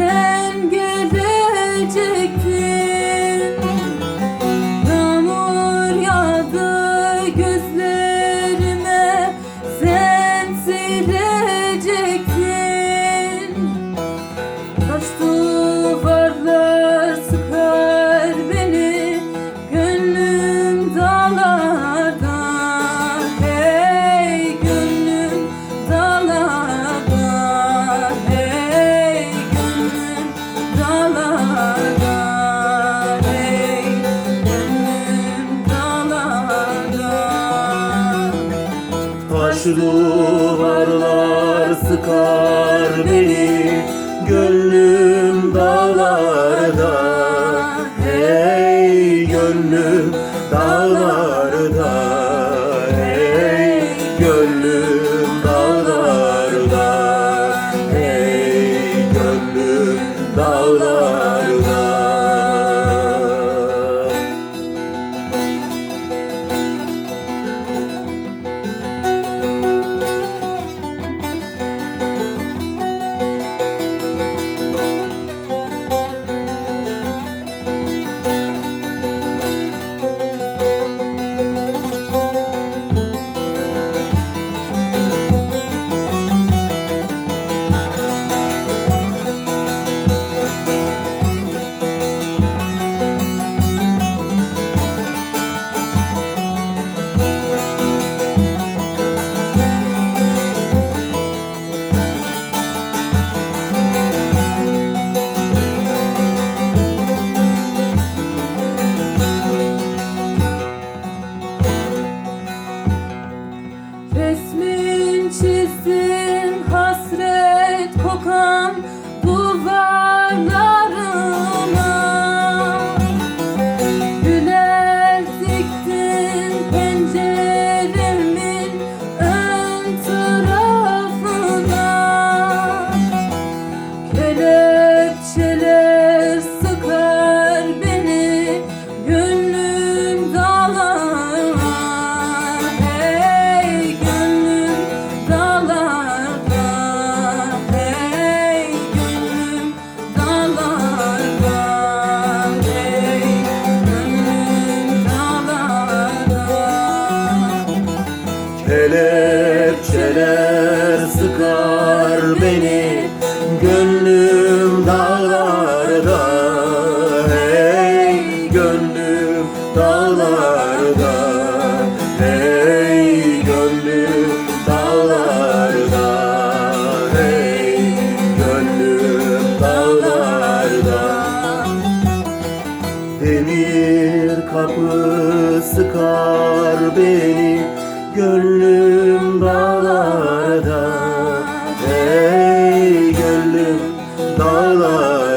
pray. Taş duvarlar sıkar beni Gönlüm dağlarda. Hey gönlüm dağlarda Hey gönlüm love. Sıkar beni Gönlüm dağlarda. Hey gönlüm dağlarda. Hey gönlüm dağlarda. Hey gönlüm dağlarda. Demir kapı sıkar beni Gönlüm dağlarda